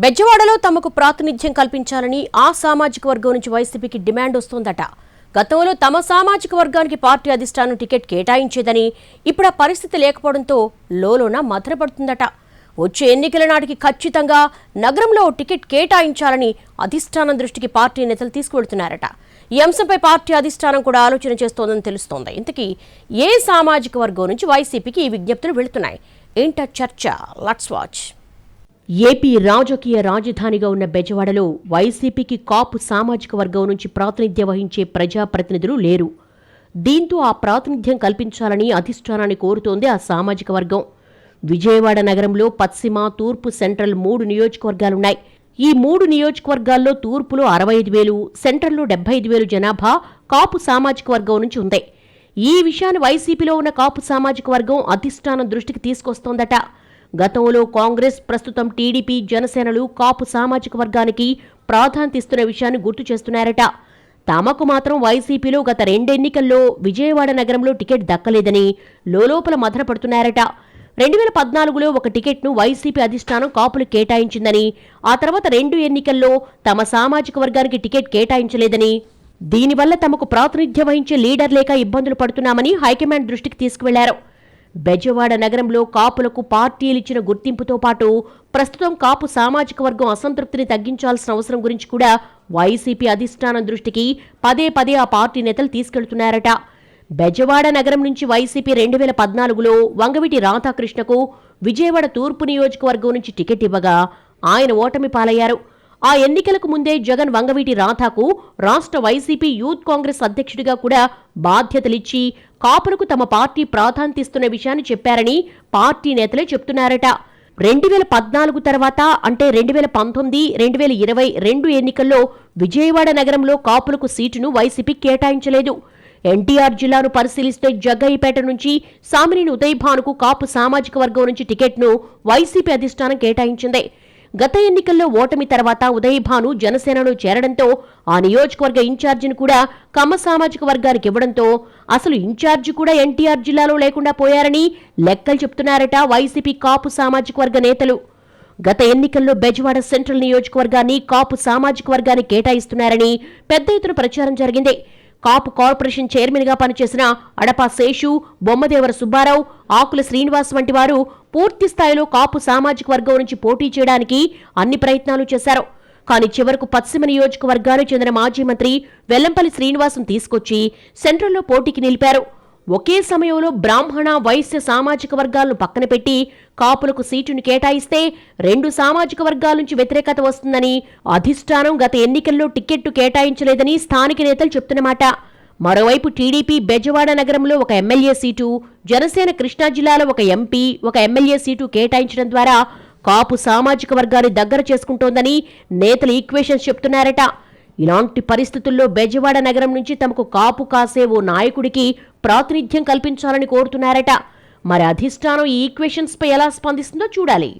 బెజ్జవాడలో తమకు ప్రాతినిధ్యం కల్పించాలని ఆ సామాజిక వర్గం నుంచి వైసీపీకి డిమాండ్ వస్తోందట. గతంలో తమ సామాజిక వర్గానికి పార్టీ అధిష్టానం టికెట్ కేటాయించేదని ఇప్పుడు ఆ పరిస్థితి లేకపోవడంతో లోలోన మధురపడుతుందట. వచ్చే ఎన్నికల నాటికి ఖచ్చితంగా నగరంలో టికెట్ కేటాయించాలని అధిష్టానం దృష్టికి పార్టీ నేతలు తీసుకువెళ్తున్నారట. ఈ అంశంపై పార్టీ అధిష్టానం కూడా ఆలోచన చేస్తోందని తెలుస్తోంది. ఇంతకీ ఏ సామాజిక వర్గం నుంచి వైసీపీకి ఈ విజ్ఞప్తులు వెళుతున్నాయి? ఏంట చర్చ? లట్స్ వాచ్ ఏపీ రాజకీయ రాజధానిగా ఉన్న బెజవాడలో వైసీపీకి కాపు సామాజిక వర్గం నుంచి ప్రాతినిధ్యం వహించే ప్రజాప్రతినిధులు లేరు. దీంతో ఆ ప్రాతినిధ్యం కల్పించాలని అధిష్టానాన్ని కోరుతోంది ఆ సామాజిక వర్గం. విజయవాడ నగరంలో పశ్చిమ తూర్పు సెంట్రల్ మూడు నియోజకవర్గాలున్నాయి. ఈ మూడు నియోజకవర్గాల్లో తూర్పులో అరవై ఐదు వేలు సెంట్రల్లో డెబ్బై ఐదు వేలు జనాభా కాపు సామాజిక వర్గం నుంచి ఉంది. ఈ విషయాన్ని వైసీపీలో ఉన్న కాపు సామాజిక వర్గం అధిష్టానం దృష్టికి తీసుకొస్తోందట. గతంలో కాంగ్రెస్ ప్రస్తుతం టీడీపీ జనసేనలు కాపు సామాజిక వర్గానికి ప్రాధాన్యత ఇస్తున్న విషయాన్ని గుర్తు చేస్తున్నారట. తమకు మాత్రం వైసీపీలో గత రెండెన్నికల్లో విజయవాడ నగరంలో టికెట్ దక్కలేదని లోలోపల మదనపడుతున్నారట రెండు వేల పద్నాలుగులో ఒక టికెట్ను వైసీపీ అధిష్టానం కాపులు కేటాయించిందని ఆ తర్వాత రెండు ఎన్నికల్లో తమ సామాజిక వర్గానికి టికెట్ కేటాయించలేదని దీనివల్ల తమకు ప్రాతినిధ్యం వహించే లీడర్ లేక ఇబ్బందులు పడుతున్నామని హైకమాండ్ దృష్టికి తీసుకువెళ్ళారు. బెజవాడ నగరంలో కాపులకు పార్టీలిచ్చిన గుర్తింపుతో పాటు ప్రస్తుతం కాపు సామాజిక వర్గం అసంతృప్తిని తగ్గించాల్సిన అవసరం గురించి కూడా వైసీపీ అధిష్టానం దృష్టికి పదే పదే ఆ పార్టీ నేతలు తీసుకెళ్తున్నారట. బెజవాడ నగరం నుంచి వైసీపీ రెండు వేల పద్నాలుగులో వంగవిటి రాధాకృష్ణకు విజయవాడ తూర్పు నియోజకవర్గం నుంచి టికెట్ ఇవ్వగా ఆయన ఓటమి పాలయ్యారు. ఆ ఎన్నికలకు ముందే జగన్ వంగవీటి రాధాకు రాష్ట్ర వైసీపీ యూత్ కాంగ్రెస్ అధ్యక్షుడిగా కూడా బాధ్యతలిచ్చి కాపులకు తమ పార్టీ ప్రాధాన్యత ఇస్తున్న విషయాన్ని చెప్పారని పార్టీ నేతలే చెప్తున్నారట. రెండు వేల పద్నాలుగు తర్వాత అంటే రెండు వేల పంతొమ్మిది రెండు వేల ఇరవై రెండు ఎన్నికల్లో విజయవాడ నగరంలో కాపులకు సీటును వైసీపీ కేటాయించలేదు. ఎన్టీఆర్ జిల్లాను పరిశీలిస్తే జగ్గయ్యపేట నుంచి సామినేని ఉదయభానుకు కాపు సామాజిక వర్గం నుంచి టికెట్ను వైసీపీ అధిష్టానం కేటాయించింది. గత ఎన్నికల్లో ఓటమి తర్వాత ఉదయభాను జనసేనలో చేరడంతో ఆ నియోజకవర్గ ఇన్ఛార్జిని కూడా కమ్మ సామాజిక వర్గానికి ఇవ్వడంతో అసలు ఇన్ఛార్జి కూడా ఎన్టీఆర్ జిల్లాలో లేకుండా పోయారని లెక్కలు చెప్తున్నారట వైసీపీ కాపు సామాజిక వర్గ నేతలు. గత ఎన్నికల్లో బెజవాడ సెంట్రల్ నియోజకవర్గాన్ని కాపు సామాజిక వర్గాన్ని కేటాయిస్తున్నారని పెద్ద ఎత్తున ప్రచారం జరిగింది. కాపు కార్పొరేషన్ చైర్మన్గా పనిచేసిన అడపా శేషు బొమ్మదేవర సుబ్బారావు ఆకుల శ్రీనివాస్ వంటి వారు పూర్తి స్థాయిలో కాపు సామాజిక వర్గం నుంచి పోటీ చేయడానికి అన్ని ప్రయత్నాలు చేశారు. కానీ చివరకు పశ్చిమ నియోజకవర్గానికి చెందిన మాజీ మంత్రి వెల్లంపల్లి శ్రీనివాసం తీసుకొచ్చి సెంట్రల్లో పోటీకి నిలిపారు. ఒకే సమయంలో బ్రాహ్మణ వైశ్య సామాజిక వర్గాలను పక్కన పెట్టి కాపులకు సీటును కేటాయిస్తే రెండు సామాజిక వర్గాల నుంచి వ్యతిరేకత వస్తుందని అధిష్టానం గత ఎన్నికల్లో టిక్కెట్టు కేటాయించలేదని స్థానిక నేతలు చెప్తున్నమాట మరోవైపు టీడీపీ బెజవాడ నగరంలో ఒక ఎమ్మెల్యే సీటు జనసేన కృష్ణా జిల్లాలో ఒక ఎంపీ ఒక ఎమ్మెల్యే సీటు కేటాయించడం ద్వారా కాపు సామాజిక వర్గాన్ని దగ్గర చేసుకుంటోందని నేతలు ఈక్వేషన్స్ చెప్తున్నారట. ఇలాంటి పరిస్థితుల్లో బెజవాడ నగరం నుంచి తమకు కాపు కాసే ఓ నాయకుడికి ప్రాతినిధ్యం కల్పించాలని కోరుతున్నారట. మరి అధిష్టానం ఈ ఈక్వేషన్స్ పై ఎలా స్పందిస్తుందో చూడాలి.